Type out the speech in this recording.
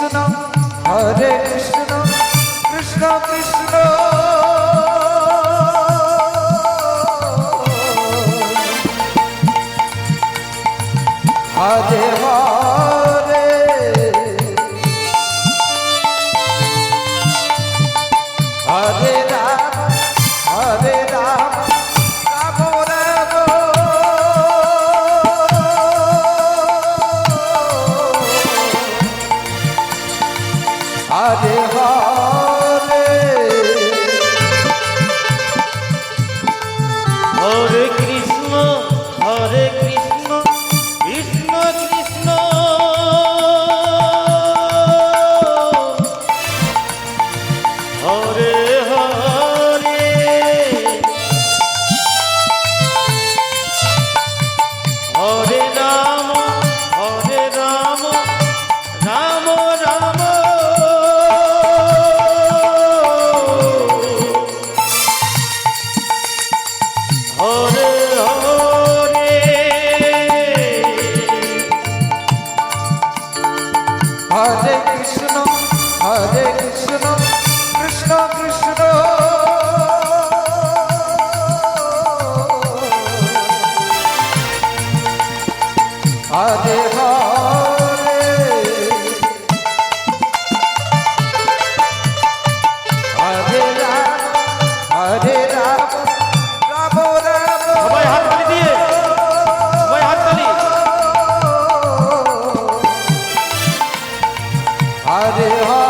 Krishna Hare Krishna. Hare Hare